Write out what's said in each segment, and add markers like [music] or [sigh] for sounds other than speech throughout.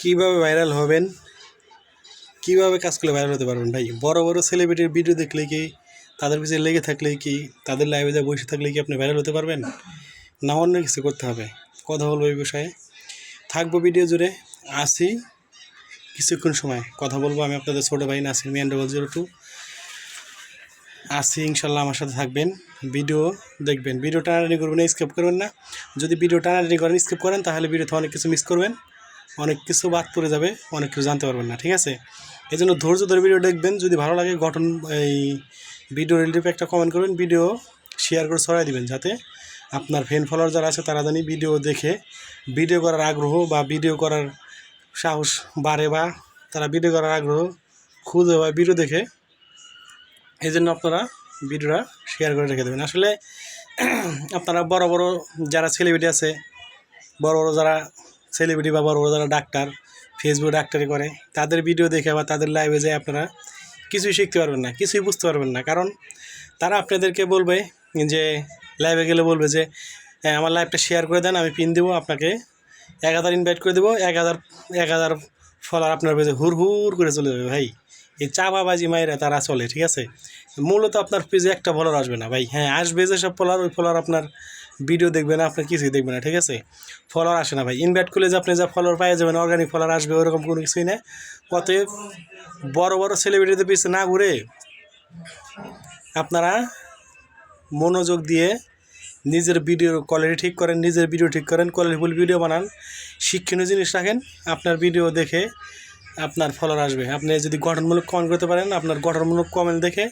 কীভাবে ভাইরাল হবেন? কীভাবে কাজ করলে ভাইরাল হতে পারবেন ভাই? বড় বড় সেলিব্রিটির ভিডিও দেখলে কি তাদের পিছনে লেগে থাকলে কি তাদের লাইভে যা বসে থাকলে কি আপনি ভাইরাল হতে পারবেন? না, অন্য কিছু করতে হবে। কথা বলব এই বিষয়ে। থাকব ভিডিও জুড়ে। আসি কিছুক্ষণ সময়। কথা বলব আমি আপনাদের ছোটো ভাই Nasir Mian double zero two আসি, ইনশাল্লাহ আমার সাথে থাকবেন। ভিডিও দেখবেন। ভিডিও টানাটানি করবেন স্কিপ করবেন না। যদি ভিডিও টানাটানি করেন স্কিপ করেন, তাহলে ভিডিওতে অনেক কিছু মিস করবেন। অনেক কিছু বাদ পড়ে যাবে, অনেক কিছু জানতে পারবেন না, ঠিক আছে? এই জন্য ধৈর্য ধরে ভিডিও দেখবেন, যদি ভালো লাগে গঠন, এই ভিডিও রিলেটিভ একটা কমেন্ট করবেন ভিডিও শেয়ার করে ছড়াই দিবেন, যাতে আপনার ফ্রেন্ড ফলোয়ার যারা আছে তারা জানি ভিডিও দেখে ভিডিও করার আগ্রহ বা ভিডিও করার সাহস বাড়ে বা তারা ভিডিও করার আগ্রহ খুঁজে বা ভিডিও দেখে এই জন্য আপনারা ভিডিওটা শেয়ার করে রেখে দেবেন। আসলে [clears throat] আপনারা বড় বড় যারা সেলিব্রিটি আছে, বড় বড় যারা সেলিব্রিটি বাবার বড় যারা ডাক্তার ফেসবুক ডাক্তারি করে, তাদের ভিডিও দেখে বা তাদের লাইভে যায় আপনারা কিছুই শিখতে পারবেন না, কিছুই বুঝতে পারবেন না। কারণ তারা আপনাদেরকে বলবে যে লাইভে গেলে বলবে যে হ্যাঁ আমার লাইভটা শেয়ার করে দেন, আমি পিন দেবো, আপনাকে এক হাজার ইনভাইট করে দেবো, এক হাজার এক হাজার ফলার আপনার পেজে হুর হুর করে চলে যাবে ভাই। এই চাপাবাজি মায়েরা তারা চলে, ঠিক আছে? মূলত আপনার পেজে একটা ফলোয়ার আসবে না, ভাই। হ্যাঁ আসবে যে সব ফলোয়ার ওই ফলোয়ার আপনার ভিডিও দেখবে না আপনার কিছুই দেখবে না, ঠিক আছে? ফলোয়ার আসে না, ভাই। ইনভাইট করলে যে আপনি যা ফলোয়ার পাই যাবেন অর্গানিক ফলোয়ার আসবে ওরকম কোনো কিছুই না। অতএব বড় বড় সেলিব্রিটিদের পিছিয়ে না ঘুরে আপনারা মনোযোগ দিয়ে নিজের ভিডিও কোয়ালিটি ঠিক করেন, নিজের ভিডিও ঠিক করেন কোয়ালিটিফুল ভিডিও বানান, শিক্ষণীয় জিনিস রাখেন, আপনার ভিডিও দেখে আপনার ফলোয়ার আসবে। আপনি যদি গঠনমূলক কমেন্ট করতে পারেন, আপনার গঠনমূলক কমেন্ট দেখে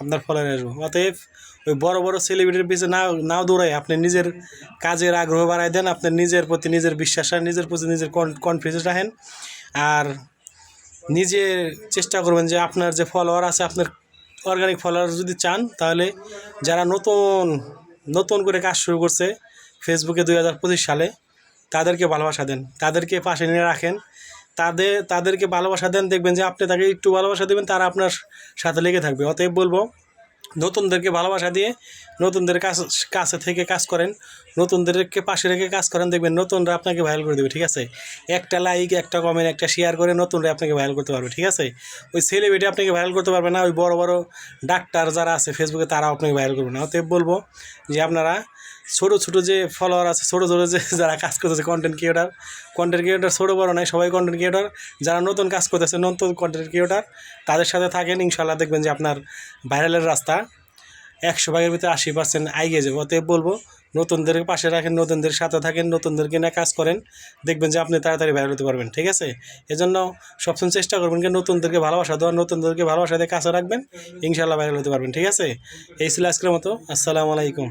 আপনার ফলোয়ার আসবে। অতএব ওই বড় বড় সেলিব্রিটির পিছনে না, নাও দৌড়াই আপনি নিজের কাজের আগ্রহ বাড়াই দেন আপনার নিজের প্রতি নিজের বিশ্বাস রাখেন, নিজের প্রতি নিজের কনফিডেন্স রাখেন। আর নিজে চেষ্টা করবেন যে আপনার যে ফলোয়ার আছে, আপনার অর্গানিক ফলোয়ার যদি চান, তাহলে যারা নতুন নতুন করে কাজ শুরু করছে ফেসবুকে দুই হাজার পঁচিশ সালে, তাদেরকে ভালোবাসা দেন। তাদেরকে পাশে নিয়ে রাখেন। তাদের তাদেরকে ভালোবাসা দেন, দেখবেন যে আপনি তাকে একটু ভালোবাসা দেবেন, তারা আপনার সাথে লেগে থাকবে। অতএব বলব, নতুনদেরকে ভালোবাসা দিয়ে নতুনদের কাছ, কাছে থেকে কাজ করেন, নতুনদেরকে পাশে রেখে কাজ করেন, দেখবেন নতুনরা আপনাকে ভাইরাল করে দেবে, ঠিক আছে? একটা লাইক একটা কমেন্ট একটা শেয়ার করে নতুনরা আপনাকে ভাইরাল করতে পারবে, ঠিক আছে? ওই সেলিব্রিটি আপনাকে ভাইরাল করতে পারবে না, ওই বড় বড় ডাক্তার যারা আছে ফেসবুকে তারাও আপনাকে ভাইরাল করবে না। অতএব বলব যে আপনারা ছোটো ছোটো যে ফলোয়ার আছে, ছোটো ছোটো যে [laughs] যারা কাজ করতেছে কন্টেন্ট ক্রিয়েটার কন্টেন্ট ক্রিয়েটার ছোটো বড় নাই সবাই কন্টেন্ট ক্রিয়েটার যারা নতুন কাজ করতেছে, নতুন কন্টেন্ট ক্রিয়েটার তাদের সাথে থাকেন ইনশাল্লাহ দেখবেন যে আপনার ভাইরালের রাস্তা একশো ভাগের ভিতরে আশি পার্সেন্ট আইগে যাবে। অতএব বলব, নতুনদের পাশে রাখেন, নতুনদের সাথে থাকেন নতুনদেরকে নিয়ে কাজ করেন, দেখবেন যে আপনি তাড়াতাড়ি ভাইরাল হতে পারবেন, ঠিক আছে? এজন্য সবসময় চেষ্টা করবেন কি নতুনদেরকে ভালোবাসা দেওয়া, নতুনদেরকে ভালোবাসা দিয়ে কাছে রাখবেন ইনশাল্লাহ ভাইরাল হতে পারবেন, ঠিক আছে? এই ছিল আজকের মতো, আসসালামু আলাইকুম।